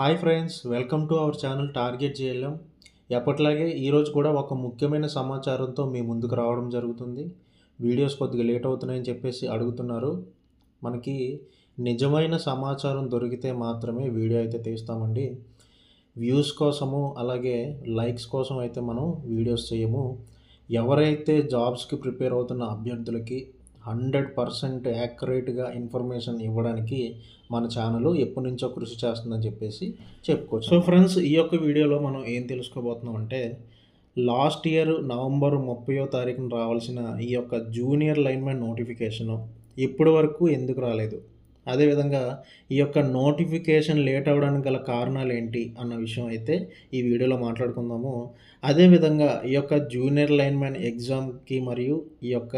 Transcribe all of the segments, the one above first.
Hi friends welcome to our channel target JLM. ఎప్పట్లాగే ఈరోజు కూడా ఒక ముఖ్యమైన సమాచారంతో మీ ముందుకు రావడం జరుగుతుంది. వీడియోస్ కొద్దిగా లేట్ అవుతున్నాయని చెప్పేసి అడుగుతున్నారు. మనకి నిజమైన సమాచారం దొరికితే మాత్రమే వీడియో అయితే తీస్తామండి. వ్యూస్ కోసము అలాగే లైక్స్ కోసం అయితే మనం వీడియోస్ చేయము. ఎవరైతే జాబ్స్కి ప్రిపేర్ అవుతున్న అభ్యర్థులకి హండ్రెడ్ పర్సెంట్ యాక్యురేట్గా ఇన్ఫర్మేషన్ ఇవ్వడానికి మన ఛానల్ ఎప్పటి నుంచో కృషి చేస్తుందని చెప్పేసి చెప్పుకోవచ్చు. సో ఫ్రెండ్స్ ఈ యొక్క వీడియోలో మనం ఏం తెలుసుకోబోతున్నాం అంటే లాస్ట్ ఇయర్ నవంబర్ ముప్పయో తారీఖున రావాల్సిన ఈ యొక్క జూనియర్ లైన్మెన్ నోటిఫికేషను ఇప్పటి వరకు ఎందుకు రాలేదు? అదేవిధంగా ఈ యొక్క నోటిఫికేషన్ లేట్ అవ్వడానికి గల కారణాలు ఏంటి అన్న విషయం అయితే ఈ వీడియోలో మాట్లాడుకుందాము. అదేవిధంగా ఈ యొక్క జూనియర్ లైన్మెన్ ఎగ్జామ్కి మరియు ఈ యొక్క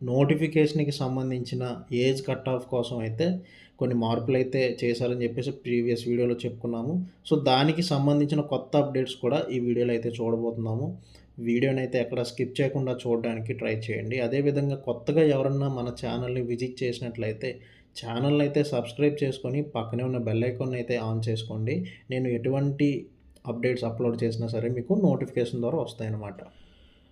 నోటిఫికేషన్కి సంబంధించిన ఏజ్ కట్ ఆఫ్ కోసం అయితే కొన్ని మార్పులు అయితే చేశారని చెప్పేసి ప్రీవియస్ వీడియోలో చెప్పుకున్నాము. సో దానికి సంబంధించిన కొత్త అప్డేట్స్ కూడా ఈ వీడియోలో అయితే చూడబోతున్నాము. వీడియోని అయితే ఎక్కడ స్కిప్ చేయకుండా చూడడానికి ట్రై చేయండి. అదేవిధంగా కొత్తగా ఎవరన్నా మన ఛానల్ని విజిట్ చేసినట్లయితే ఛానల్ అయితే సబ్స్క్రైబ్ చేసుకొని పక్కనే ఉన్న బెల్ ఐకాన్ అయితే ఆన్ చేసుకోండి. నేను ఎటువంటి అప్డేట్స్ అప్లోడ్ చేసినా సరే మీకు నోటిఫికేషన్ ద్వారా వస్తాయన్నమాట.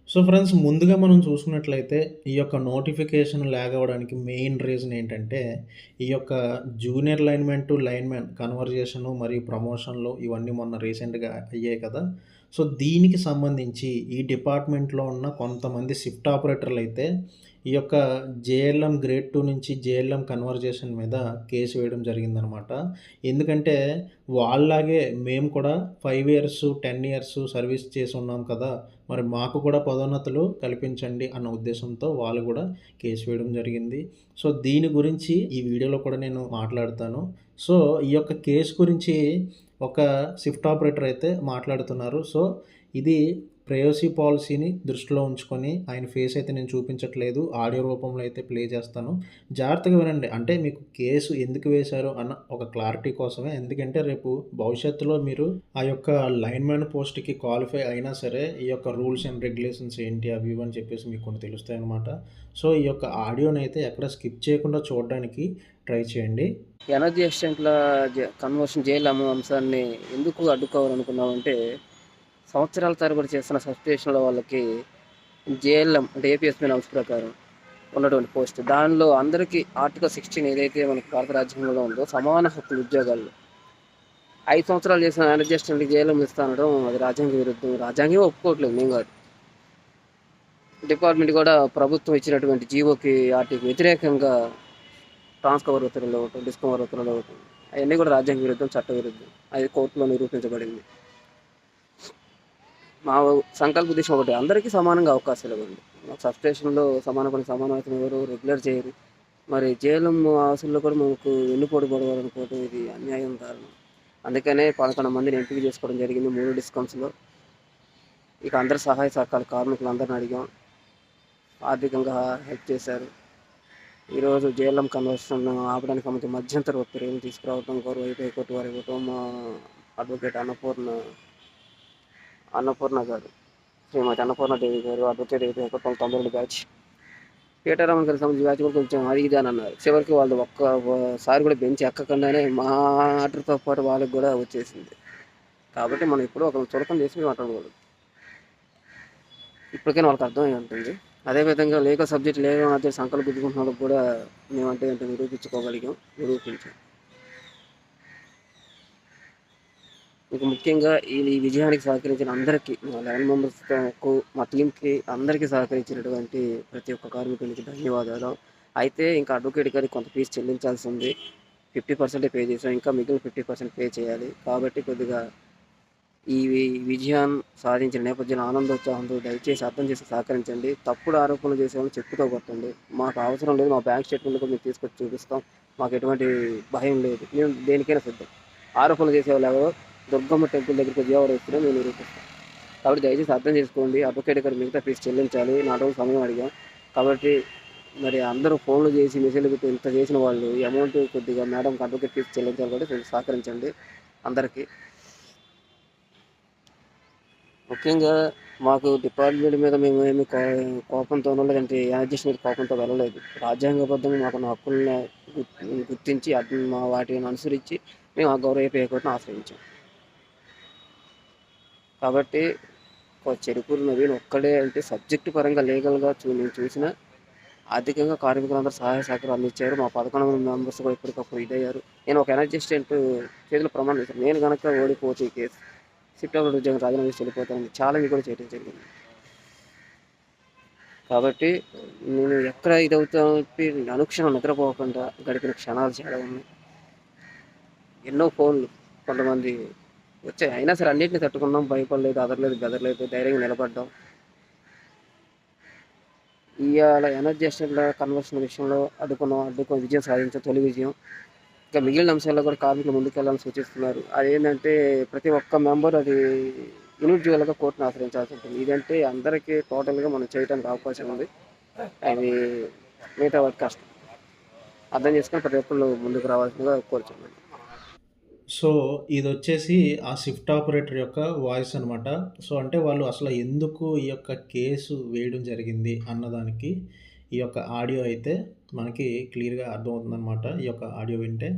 సో ఫ్రెండ్స్ ముందుగా మనం చూసుకున్నట్లయితే ఈ యొక్క నోటిఫికేషన్ ల్యాగ్ అవ్వడానికి మెయిన్ రీజన్ ఏంటంటే ఈ యొక్క junior linemen to linemen conversion మరియు ప్రమోషన్లు ఇవన్నీ మొన్న రీసెంట్గా అయ్యాయి కదా. సో దీనికి సంబంధించి ఈ డిపార్ట్మెంట్లో ఉన్న కొంతమంది షిఫ్ట్ ఆపరేటర్లు అయితే ఈ యొక్క జేఎల్ఎం గ్రేడ్ టూ నుంచి జేఎల్ఎం కన్వర్జేషన్ మీద కేసు వేయడం జరిగిందనమాట. ఎందుకంటే వాళ్ళలాగే మేము కూడా five years ten years service చేసి ఉన్నాం కదా మరి మాకు కూడా పదోన్నతులు కల్పించండి అన్న ఉద్దేశంతో వాళ్ళు కూడా కేసు వేయడం జరిగింది. సో దీని గురించి ఈ వీడియోలో కూడా నేను మాట్లాడతాను. సో ఈ యొక్క కేసు గురించి ఒక షిఫ్ట్ ఆపరేటర్ అయితే మాట్లాడుతున్నారు. సో ఇది ప్రేయసీ పాలసీని దృష్టిలో ఉంచుకొని ఆయన ఫేస్ అయితే నేను చూపించట్లేదు ఆడియో రూపంలో అయితే ప్లే చేస్తాను. జాగ్రత్తగా వినండి. అంటే మీకు కేసు ఎందుకు వేశారు అన్న ఒక క్లారిటీ కోసమే. ఎందుకంటే రేపు భవిష్యత్తులో మీరు ఆ యొక్క లైన్మెన్ పోస్ట్కి క్వాలిఫై అయినా సరే ఈ యొక్క రూల్స్ అండ్ రెగ్యులేషన్స్ ఏంటి అవి అని చెప్పేసి మీకు కొన్ని తెలుస్తాయి అనమాట సో ఈ యొక్క ఆడియోని అయితే ఎక్కడ స్కిప్ చేయకుండా చూడడానికి ట్రై చేయండి. ఎనర్జీ ఎక్స్టెంట్ల కన్వర్షన్ చేయలేము అంశాన్ని ఎందుకు అడ్డుకోవాలనుకున్నామంటే సంవత్సరాల తరబడి చేస్తున్న సబ్స్టేషన్ల వాళ్ళకి జేఎల్ఎం అంటే ఏపీఎస్పీ నామ్స్ ప్రకారం ఉన్నటువంటి పోస్ట్. దానిలో అందరికీ ఆర్టికల్ సిక్స్టీన్ ఏదైతే మనకి భారత రాజ్యాంగంలో ఉందో సమాన హక్కులు ఉద్యోగాలు ఐదు సంవత్సరాలు చేసిన ఎనర్జీ ఎక్స్టెంట్కి జేఎల్ఎం ఇస్తానడం అది రాజ్యాంగ విరుద్ధం. రాజ్యాంగం ఒప్పుకోవట్లేదు నేను కాదు డిపార్ట్మెంట్ కూడా ప్రభుత్వం ఇచ్చినటువంటి జీవోకి వాటికి వ్యతిరేకంగా ట్రాన్స్కవర్ ఉత్తర్వులు ఇవ్వటం డిస్కవర్ ఉత్తర్వులు ఇవ్వటం అవన్నీ కూడా రాజ్యాంగ విరుద్ధం చట్ట విరుద్ధం. అది కోర్టులో నిరూపించబడింది. మా సంకల్ప ఉద్దేశం ఒకటి. అందరికీ సమానంగా అవకాశాలు ఇవ్వండి. మాకు సబ్స్టేషన్లో సమాన పని సమానత్వం ఎవరు రెగ్యులర్ చేయరు. మరి జైలం ఆశల్లో కూడా మాకు వెన్నుపోటు పడవాలనుకోవడం ఇది అన్యాయం కారణం. అందుకనే పదకొండు మందిని ఎంపిక చేసుకోవడం జరిగింది మూడు డిస్కౌంట్స్లో. ఇక అందరు సహాయ సహకార కార్మికులు అందరిని అడిగాం. ఆర్థికంగా హెల్ప్ చేశారు. ఈరోజు జేఎల్ఎం కన్వర్షన్ ఆపడానికి మనకి మధ్యంతర ఉత్తర్వులు తీసుకురావడం గౌరవ హైకోర్టు కోర్టు వారి కుటుంబ మా అడ్వకేట్ అన్నపూర్ణ అన్నపూర్ణ గారు. శ్రీమతి అన్నపూర్ణదేవి గారు అడ్వకేట్ గారు పంతొమ్మిది తొంభై బ్యాచ్ పీఠారామన్ గారికి సంబంధించి బ్యాచ్ కూడా కొంచెం అది ఇది అని అన్నారు. చివరికి వాళ్ళు ఒక్కసారి కూడా బెంచ్ ఎక్కకుండానే మా ఆర్డర్తో పాటు వాళ్ళకి కూడా వచ్చేసింది. కాబట్టి మనం ఇప్పుడు ఒక చులకం చేసి మాట్లాడకూడదు ఇప్పటికైనా వాళ్ళకి అర్థమై ఉంటుంది. అదేవిధంగా లేక సబ్జెక్ట్ లేక మధ్య సంకల్ప వాళ్ళకి కూడా మేమంటే అంటే నిరూపించుకోగలిగాం నిరూపించాం. మీకు ముఖ్యంగా ఈ విజయానికి సహకరించిన అందరికీ మా లెవెన్ మెంబర్స్కు మా టీంకి అందరికీ సహకరించినటువంటి ప్రతి ఒక్క కార్మికునికి ధన్యవాదాలు. అయితే ఇంకా అడ్వకేట్ గారికి కొంత ఫీజు చెల్లించాల్సి ఉంది. ఫిఫ్టీ పర్సెంటే పే చేసాం. ఇంకా మిగిలిన ఫిఫ్టీ పర్సెంట్ పే చేయాలి. కాబట్టి కొద్దిగా ఈ విజయాన్ని సాధించిన నేపథ్యంలో ఆనందోత్సాహంతో దయచేసి అర్థం చేసి సహకరించండి. తప్పుడు ఆరోపణలు చేసేవాళ్ళు చెప్పుతో కొట్టండి. మాకు అవసరం లేదు. మా బ్యాంక్ స్టేట్మెంట్ కూడా తీసుకొచ్చి చూపిస్తాం. మాకు ఎటువంటి భయం లేదు. మేము దేనికైనా సిద్ధం. ఆరోపణలు చేసేవాళ్ళు ఎవరో? దుర్గమ్మ టెంపుల్ దగ్గరికి విజయవాడ ఇస్తున్నా మేము నిరూపిస్తాం కాబట్టి దయచేసి అర్థం చేసుకోండి. అడ్వకేట్ గారు మిగతా ఫీజు చెల్లించాలి. నా రోజు సమయం అడిగా. కాబట్టి మరి అందరూ ఫోన్లు చేసి మెసేజ్లు పెట్టి ఇంత చేసిన వాళ్ళు ఈ అమౌంట్ కొద్దిగా మేడంకి అడ్వకేట్ ఫీజు చెల్లించాలి కాబట్టి కొంచెం సహకరించండి అందరికీ. ముఖ్యంగా మాకు డిపార్ట్మెంట్ మీద మేము ఏమి కో- కోపంతోనో లేదంటే యాజెస్ మీద కోపంతో వెళ్ళలేదు. రాజ్యాంగబద్ధంగా మాకున్న హక్కులను గుర్తించి మా వాటిని అనుసరించి మేము ఆ గౌరవ హైకోర్టును ఆశ్రయించాం. కాబట్టి ఒక చెరుకూరు నవీన్ ఒక్కడే అంటే సబ్జెక్టు పరంగా లీగల్గా చూ నేను చూసిన ఆర్థికంగా కార్మికులందరూ సహాయ సహకారాలు అందించారు. మా పదకొండు మంది మెంబర్స్ కూడా ఎప్పటికప్పుడు ఇదయ్యారు. నేను ఒక ఎనర్జిస్టెంట్ చేతులు ప్రమాణం చేశాను. నేను కనుక ఓడిపోతే ఈ కేసు షిఫ్ట్ అవ్వడం ఉద్యోగం రాజీనామా చేసి వెళ్ళిపోతానని ఛాలెంజ్ కూడా చేయడం జరిగింది. కాబట్టి నేను ఎక్కడ ఇదవుతా అనుక్షణం నిద్రపోకుండా గడిపిన క్షణాలు చాలా ఉన్నాయి. ఎన్నో ఫోన్లు కొంతమంది వచ్చాయి అయినా సరే అన్నింటిని తట్టుకున్నాం భయపడలేదు అదరలేదు బెదరలేదు ధైర్యంగా నిలబడ్డాం. ఇవాళ ఎనర్జీ అసిస్టెంట్ల కన్వర్షన్ విషయంలో అడ్డుకున్నాం అడ్డుకొని విజయం సాధించాం తొలి విజయం. ఇంకా మిగిలిన అంశాల్లో కూడా కార్మికులు ముందుకెళ్ళాలని సూచిస్తున్నారు. అదేంటంటే ప్రతి ఒక్క మెంబర్ అది ఇండివిజువల్గా కోర్టును ఆశ్రయించాల్సి ఉంటుంది. ఇదంటే అందరికీ టోటల్గా మనం చేయడానికి అవకాశం ఉంది. అది మిగతా వాటి కష్టం. అర్థం చేసుకొని ప్రతి ఒక్కళ్ళు ముందుకు రావాల్సిందిగా కోరుచున్నాను. సో ఇది వచ్చేసి ఆ షిఫ్ట్ ఆపరేటర్ యొక్క వాయిస్ అనమాట సో అంటే వాళ్ళు అసలు ఎందుకు ఈ యొక్క కేసు వేయడం జరిగింది అన్నదానికి ఈ యొక్క ఆడియో అయితే మనకి క్లియర్గా అర్థమవుతుందన్నమాట ఈ యొక్క ఆడియో వింటే.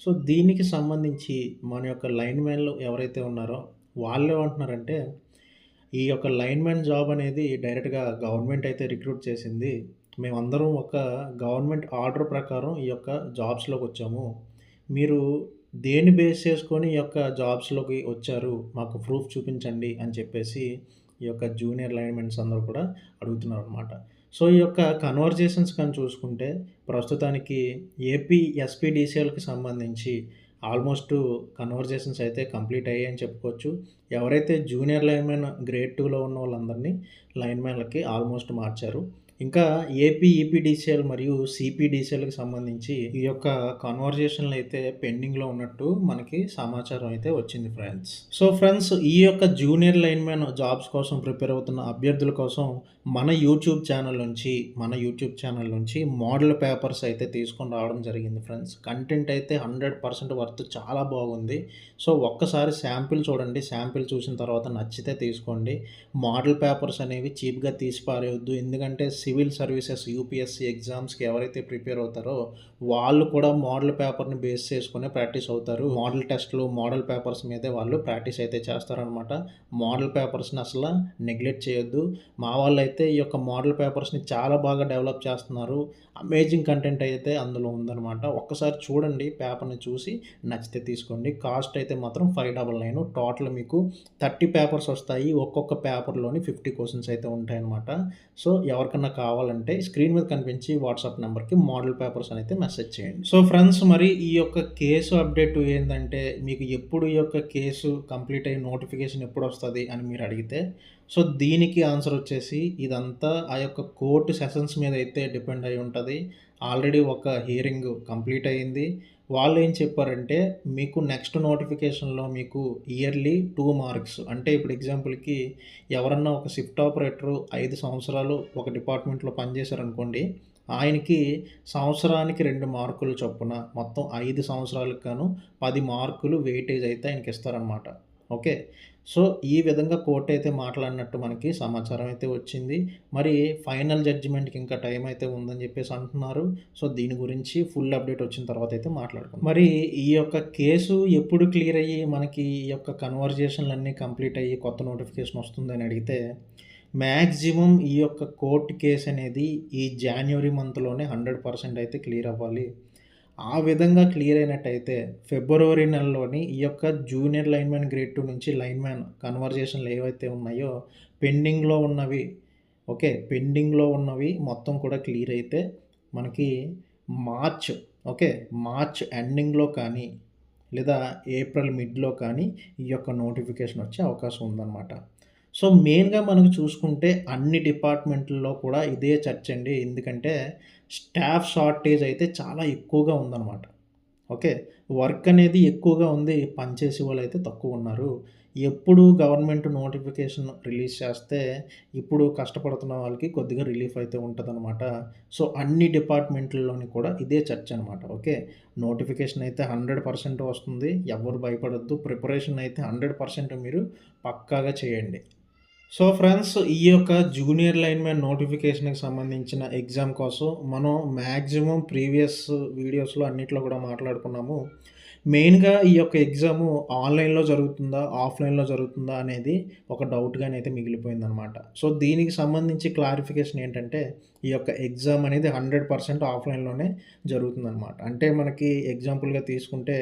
సో దీనికి సంబంధించి మన యొక్క లైన్ మ్యాన్లు ఎవరైతే ఉన్నారో వాళ్ళు ఏమంటున్నారంటే ఈ యొక్క లైన్ మ్యాన్ జాబ్ అనేది డైరెక్ట్గా గవర్నమెంట్ అయితే రిక్రూట్ చేసింది. మేమందరం ఒక గవర్నమెంట్ ఆర్డర్ ప్రకారం ఈ యొక్క జాబ్స్లోకి వచ్చాము. మీరు దేన్ని బేస్ చేసుకొని ఈ యొక్క జాబ్స్లోకి వచ్చారు? మాకు ప్రూఫ్ చూపించండి అని చెప్పేసి ఈ యొక్క జూనియర్ లైన్మెన్స్ అందరూ కూడా అడుగుతున్నారు అనమాట సో ఈ యొక్క కన్వర్జేషన్స్ కానీ చూసుకుంటే ప్రస్తుతానికి ఏపీ ఎస్పీడీసీఎల్కి సంబంధించి ఆల్మోస్ట్ కన్వర్జేషన్స్ అయితే కంప్లీట్ అయ్యాయని చెప్పుకోవచ్చు. ఎవరైతే జూనియర్ లైన్మెన్ గ్రేడ్ టూలో ఉన్న వాళ్ళందరినీ లైన్మెన్లకి ఆల్మోస్ట్ మార్చారు. ఇంకా ఏపీ ఈపీడీసీఎల్ మరియు సిపిడిసిఎల్కి సంబంధించి ఈ యొక్క కన్వర్జేషన్లు అయితే పెండింగ్లో ఉన్నట్టు మనకి సమాచారం అయితే వచ్చింది ఫ్రెండ్స్ సో ఫ్రెండ్స్ ఈ యొక్క జూనియర్ లైన్మెన్ జాబ్స్ కోసం ప్రిపేర్ అవుతున్న అభ్యర్థుల కోసం మన యూట్యూబ్ ఛానల్ నుంచి మన యూట్యూబ్ ఛానల్ నుంచి మోడల్ పేపర్స్ అయితే తీసుకొని రావడం జరిగింది ఫ్రెండ్స్ కంటెంట్ అయితే హండ్రెడ్ పర్సెంట్ వర్త్ చాలా బాగుంది. సో ఒక్కసారి శాంపిల్ చూడండి. శాంపిల్ చూసిన తర్వాత నచ్చితే తీసుకోండి. మోడల్ పేపర్స్ అనేవి చీప్గా తీసి పారేయొద్దు. ఎందుకంటే సివిల్ సర్వీసెస్ యూపీఎస్సీ ఎగ్జామ్స్కి ఎవరైతే ప్రిపేర్ అవుతారో వాళ్ళు కూడా మోడల్ పేపర్ని బేస్ చేసుకునే ప్రాక్టీస్ అవుతారు. మోడల్ టెస్ట్లు మోడల్ పేపర్స్ మీదే వాళ్ళు ప్రాక్టీస్ అయితే చేస్తారనమాట మోడల్ పేపర్స్ని అసలు నెగ్లెక్ట్ చేయొద్దు. మా వాళ్ళు అయితే ఈ యొక్క మోడల్ పేపర్స్ని చాలా బాగా డెవలప్ చేస్తున్నారు. అమేజింగ్ కంటెంట్ అయితే అందులో ఉందన్నమాట. ఒక్కసారి చూడండి పేపర్ని చూసి నచ్చితే తీసుకోండి. కాస్ట్ అయితే మాత్రం ఫైవ్ డబల్ నైన్. టోటల్ మీకు థర్టీ పేపర్స్ వస్తాయి. ఒక్కొక్క పేపర్లోని ఫిఫ్టీ క్వశ్చన్స్ అయితే ఉంటాయన్నమాట. సో ఎవరికన్నా కావాలంటే స్క్రీన్ మీద కనిపించి వాట్సాప్ నెంబర్కి మోడల్ పేపర్స్ అని అయితే మెసేజ్ చేయండి. సో ఫ్రెండ్స్ మరి ఈ యొక్క కేసు అప్డేట్ ఏంటంటే మీకు ఎప్పుడు ఈ యొక్క కేసు కంప్లీట్ అయ్యి నోటిఫికేషన్ ఎప్పుడు వస్తుంది అని మీరు అడిగితే సో దీనికి ఆన్సర్ వచ్చేసి ఇదంతా ఆ యొక్క కోర్టు సెషన్స్ మీద అయితే డిపెండ్ అయి ఉంటుంది. ఆల్రెడీ ఒక హియరింగ్ కంప్లీట్ అయ్యింది. వాళ్ళు ఏం చెప్పారంటే మీకు నెక్స్ట్ నోటిఫికేషన్లో మీకు ఇయర్లీ టూ మార్క్స్ అంటే ఇప్పుడు ఎగ్జాంపుల్కి ఎవరన్నా ఒక షిఫ్ట్ ఆపరేటర్ ఐదు సంవత్సరాలు ఒక డిపార్ట్మెంట్లో పనిచేశారనుకోండి ఆయనకి సంవత్సరానికి రెండు మార్కులు చొప్పున మొత్తం ఐదు సంవత్సరాలకు గాను పది మార్కులు వెయిటేజ్ అయితే ఆయనకి ఇస్తారనమాట ఓకే? సో ఈ విధంగా కోర్టు అయితే మాట్లాడినట్టు మనకి సమాచారం అయితే వచ్చింది. మరి ఫైనల్ జడ్జిమెంట్కి ఇంకా టైం అయితే ఉందని చెప్పేసి అంటున్నారు. సో దీని గురించి ఫుల్ అప్డేట్ వచ్చిన తర్వాత అయితే మాట్లాడుకుందాం. మరి ఈ యొక్క కేసు ఎప్పుడు క్లియర్ అయ్యి మనకి ఈ యొక్క కన్వర్జేషన్లు అన్నీ కంప్లీట్ అయ్యి కొత్త నోటిఫికేషన్ వస్తుందని అడిగితే మ్యాక్సిమం ఈ యొక్క కోర్టు కేసు అనేది ఈ జనవరి మంత్లోనే హండ్రెడ్ పర్సెంట్ అయితే క్లియర్ అవ్వాలి. ఆ విధంగా క్లియర్ అయినట్టయితే ఫిబ్రవరి నెలలోని ఈ యొక్క జూనియర్ లైన్మెన్ గ్రేడ్ టూ నుంచి లైన్మెన్ కన్వర్జేషన్లు ఏవైతే ఉన్నాయో పెండింగ్లో ఉన్నవి ఓకే పెండింగ్లో ఉన్నవి మొత్తం కూడా క్లియర్ అయితే మనకి మార్చ్ ఓకే మార్చ్ ఎండింగ్లో కానీ లేదా ఏప్రిల్ మిడ్లో కానీ ఈ యొక్క నోటిఫికేషన్ వచ్చే అవకాశం ఉందన్నమాట. సో మెయిన్గా మనకు చూసుకుంటే అన్ని డిపార్ట్మెంట్లలో కూడా ఇదే చర్చ అండి. ఎందుకంటే స్టాఫ్ షార్టేజ్ అయితే చాలా ఎక్కువగా ఉందన్నమాట. ఓకే? వర్క్ అనేది ఎక్కువగా ఉంది. పనిచేసే వాళ్ళు అయితే తక్కువ ఉన్నారు. ఎప్పుడు గవర్నమెంట్ నోటిఫికేషన్ రిలీజ్ చేస్తే ఇప్పుడు కష్టపడుతున్న వాళ్ళకి కొద్దిగా రిలీఫ్ అయితే ఉంటుందన్నమాట. సో అన్ని డిపార్ట్మెంట్లలోని కూడా ఇదే చర్చ అనమాట ఓకే? నోటిఫికేషన్ అయితే హండ్రెడ్ పర్సెంట్ వస్తుంది. ఎవరు భయపడద్దు. ప్రిపరేషన్ అయితే హండ్రెడ్ పర్సెంట్ మీరు పక్కాగా చేయండి. సో ఫ్రెండ్స్ ఈ యొక్క జూనియర్ లైన్‌మ్యాన్ నోటిఫికేషన్‌కి సంబంధించిన ఎగ్జామ్ కోసం మనం మ్యాక్సిమం ప్రీవియస్ వీడియోస్‌లో అన్నిట్లో కూడా మాట్లాడుకున్నాము. మెయిన్‌గా ఈ యొక్క ఎగ్జాము ఆన్‌లైన్‌లో జరుగుతుందా? ఆఫ్‌లైన్‌లో జరుగుతుందా? అనేది ఒక డౌట్‌గానైతే మిగిలిపోయిందనమాట. సో దీనికి సంబంధించి క్లారిఫికేషన్ ఏంటంటే ఈ యొక్క ఎగ్జామ్ అనేది 100% ఆఫ్‌లైన్‌లోనే జరుగుతుందనమాట. అంటే మనకి ఎగ్జాంపుల్‌గా తీసుకుంటే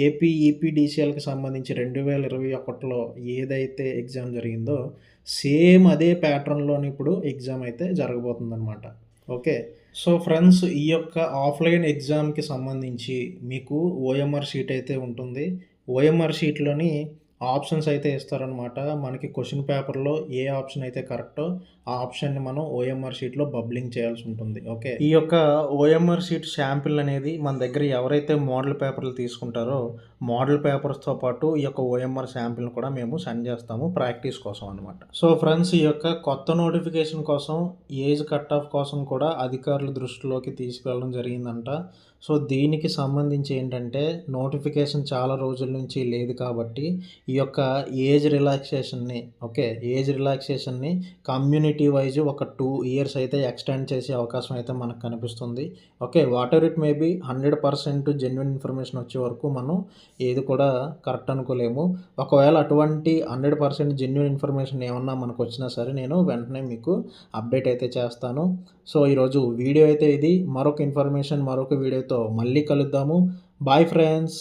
ఏపీ, ఈపీడీసీఎల్‌కి సంబంధించి 2021లో ఏదైతే ఎగ్జామ్ జరిగిందో సేమ్ అదే ప్యాటర్న్లోని ఇప్పుడు ఎగ్జామ్ అయితే జరగబోతుందన్నమాట ఓకే. సో ఫ్రెండ్స్ ఈ యొక్క ఆఫ్‌లైన్ ఎగ్జామ్‌కి సంబంధించి మీకు ఓఎంఆర్ షీట్ అయితే ఉంటుంది. ఓఎంఆర్ షీట్‌లోని ఆప్షన్స్ అయితే ఇస్తారనమాట. మనకి క్వశ్చన్ పేపర్‌లో ఏ ఆప్షన్ అయితే కరెక్టో ఆ ఆప్షన్‌ని మనం ఓఎంఆర్ షీట్‌లో బబ్లింగ్ చేయాల్సి ఉంటుంది. ఓకే. ఈ యొక్క ఓఎంఆర్ షీట్ శాంపిల్ అనేది మన దగ్గర ఎవరైతే మోడల్ పేపర్‌లు తీసుకుంటారో మోడల్ పేపర్స్‌తో పాటు ఈ యొక్క ఓఎంఆర్ శాంపిల్‌ని కూడా మేము సెండ్ చేస్తాము ప్రాక్టీస్ కోసం అనమాట. సో ఫ్రెండ్స్ ఈ యొక్క కొత్త నోటిఫికేషన్ కోసం ఏజ్ కట్ ఆఫ్ కోసం కూడా అధికారుల దృష్టిలోకి తీసుకెళ్ళడం జరిగిందంట. సో దీనికి సంబంధించి ఏంటంటే నోటిఫికేషన్ చాలా రోజుల నుంచి లేదు కాబట్టి ఈ యొక్క ఏజ్ రిలాక్సేషన్‌ని ఓకే. ఏజ్ రిలాక్సేషన్‌ని కమ్యూనిటీ వైజ్ ఒక టూ ఇయర్స్ అయితే ఎక్స్టెండ్ చేసే అవకాశం అయితే మనకు కనిపిస్తుంది. Okay. Whatever it may be 100% genuine information వచ్చే వరకు మనం ఏది కూడా కరెక్ట్ అనుకోలేము. ఒకవేళ అటువంటి హండ్రెడ్ పర్సెంట్ జెన్యున్ ఇన్ఫర్మేషన్ ఏమన్నా మనకొచ్చినా సరే నేను వెంటనే మీకు అప్డేట్ అయితే చేస్తాను. సో ఈరోజు వీడియో అయితే ఇది. మరొక ఇన్ఫర్మేషన్ మరొక వీడియోతో మళ్ళీ కలుద్దాము. Bye friends